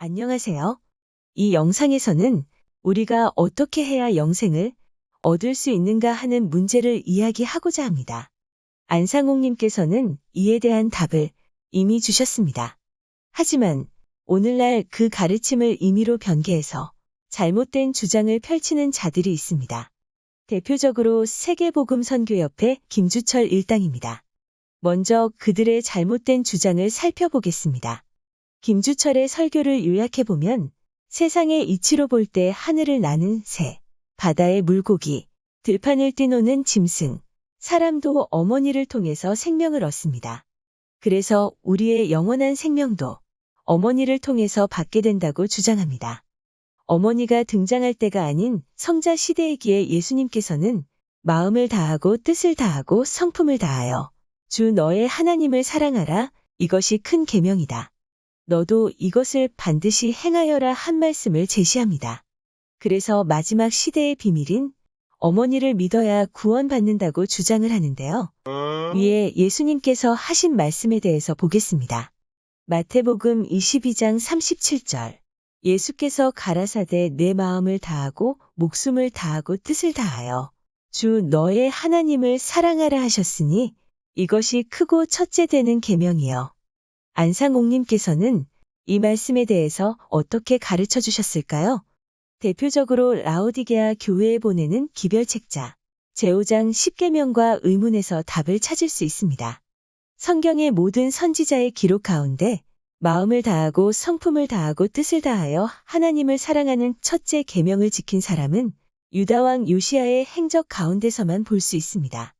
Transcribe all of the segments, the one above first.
안녕하세요. 이 영상에서는 우리가 어떻게 해야 영생을 얻을 수 있는가 하는 문제를 이야기하고자 합니다. 안상홍님께서는 이에 대한 답을 이미 주셨습니다. 하지만 오늘날 그 가르침을 임의로 변개해서 잘못된 주장을 펼치는 자들이 있습니다. 대표적으로 세계복음선교협회 김주철 일당입니다. 먼저 그들의 잘못된 주장을 살펴보겠습니다. 김주철의 설교를 요약해보면 세상의 이치로 볼 때 하늘을 나는 새, 바다의 물고기, 들판을 뛰노는 짐승, 사람도 어머니를 통해서 생명을 얻습니다. 그래서 우리의 영원한 생명도 어머니를 통해서 받게 된다고 주장합니다. 어머니가 등장할 때가 아닌 성자 시대이기에 예수님께서는 마음을 다하고 뜻을 다하고 성품을 다하여 주 너의 하나님을 사랑하라 이것이 큰 계명이다. 너도 이것을 반드시 행하여라 한 말씀을 제시합니다. 그래서 마지막 시대의 비밀인 어머니를 믿어야 구원받는다고 주장을 하는데요. 위에 예수님께서 하신 말씀에 대해서 보겠습니다. 마태복음 22장 37절. 예수께서 가라사대 내 마음을 다하고 목숨을 다하고 뜻을 다하여 주 너의 하나님을 사랑하라 하셨으니 이것이 크고 첫째 되는 계명이요. 안상옥님께서는 이 말씀에 대해서 어떻게 가르쳐 주셨을까요? 대표적으로 라오디게아 교회에 보내는 기별책자 제5장 10계명과 의문에서 답을 찾을 수 있습니다. 성경의 모든 선지자의 기록 가운데 마음을 다하고 성품을 다하고 뜻을 다하여 하나님을 사랑하는 첫째 계명을 지킨 사람은 유다왕 요시아의 행적 가운데서만 볼 수 있습니다.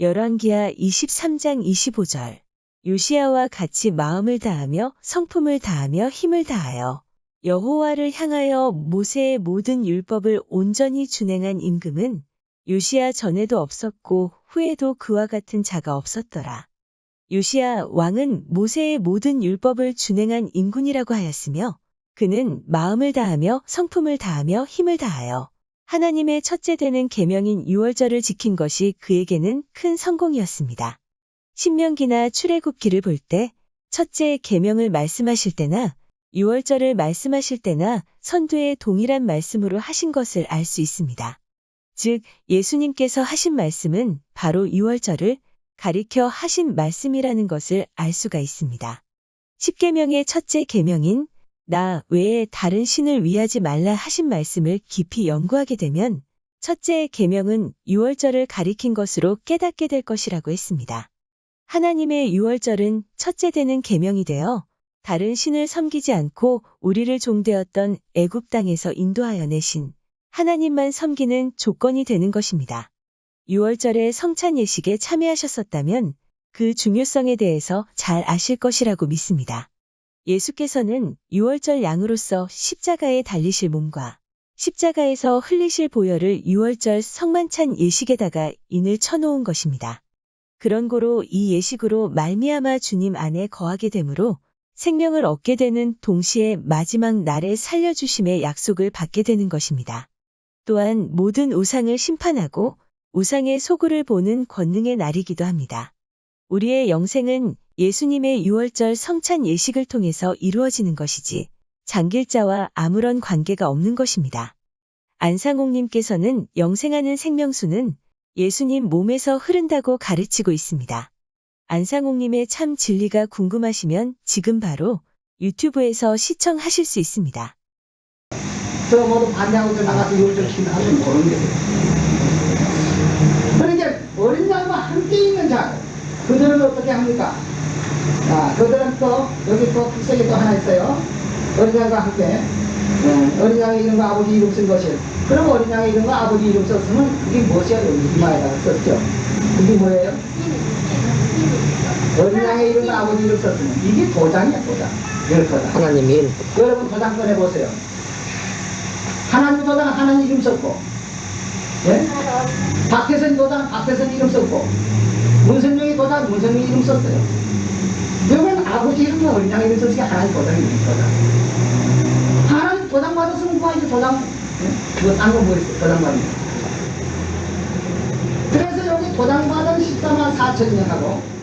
열왕기하 23장 25절 요시아와 같이 마음을 다하며 성품을 다하며 힘을 다하여 여호와를 향하여 모세의 모든 율법을 온전히 준행한 임금은 요시아 전에도 없었고 후에도 그와 같은 자가 없었더라. 요시아 왕은 모세의 모든 율법을 준행한 인군이라고 하였으며 그는 마음을 다하며 성품을 다하며 힘을 다하여 하나님의 첫째 되는 계명인 유월절을 지킨 것이 그에게는 큰 성공이었습니다. 신명기나 출애굽기를 볼 때 첫째 계명을 말씀하실 때나 유월절을 말씀하실 때나 선두에 동일한 말씀으로 하신 것을 알 수 있습니다. 즉 예수님께서 하신 말씀은 바로 유월절을 가리켜 하신 말씀이라는 것을 알 수가 있습니다. 십계명의 첫째 계명인 나 외에 다른 신을 위하지 말라 하신 말씀을 깊이 연구하게 되면 첫째 계명은 유월절을 가리킨 것으로 깨닫게 될 것이라고 했습니다. 하나님의 유월절은 첫째 되는 계명이 되어 다른 신을 섬기지 않고 우리를 종되었던 애굽 땅에서 인도하여 내신 하나님만 섬기는 조건이 되는 것입니다. 유월절의 성찬 예식에 참여하셨었다면 그 중요성에 대해서 잘 아실 것이라고 믿습니다. 예수께서는 유월절 양으로서 십자가에 달리실 몸과 십자가에서 흘리실 보혈을 유월절 성만찬 예식에다가 인을 쳐놓은 것입니다. 그런 고로 이 예식으로 말미암아 주님 안에 거하게 되므로 생명을 얻게 되는 동시에 마지막 날에 살려주심의 약속을 받게 되는 것입니다. 또한 모든 우상을 심판하고 우상의 소굴을 보는 권능의 날이기도 합니다. 우리의 영생은 예수님의 유월절 성찬 예식을 통해서 이루어지는 것이지 장길자와 아무런 관계가 없는 것입니다. 안상홍님께서는 영생하는 생명수는 예수님 몸에서 흐른다고 가르치고 있습니다. 안상홍님의 참 진리가 궁금하시면 지금 바로 유튜브에서 시청하실 수 있습니다. 저 모두 반대하고 나가서 요즘 신하는 모르는 게 그러니까 어린 양과 함께 있는 자 그들은 어떻게 합니까? 자, 그들은 또 여기 또 특색이 또 하나 있어요. 어린 양과 함께 어, 어린 양의 이름과 아버지 이름 쓴 것이 그럼 어린 양의 이름과 아버지 이름 썼으면 이게 무엇이야? 이마에다가 썼죠. 그게 뭐예요? 어린 양의 이름과 아버지 이름 썼으면 이게 도장이야 도장. 열거다. 하나님 일. 여러분 도장 꺼내보세요. 하나님 도장 하나님 이름 썼고, 예? 박태선 도장 박태선 이름 썼고, 문선명이 도장 문선명 이름 썼어요. 여기는 아버지 이름과 어린양 이름 썼으니까 하나님 도장입니다, 도장. 하나님 도장 받았으면 뭐 이제 도장, 예? 그거 딴거 뭐 있어, 도장 받는 거. 그래서 여기 도장 받은 14만 4천 명하고,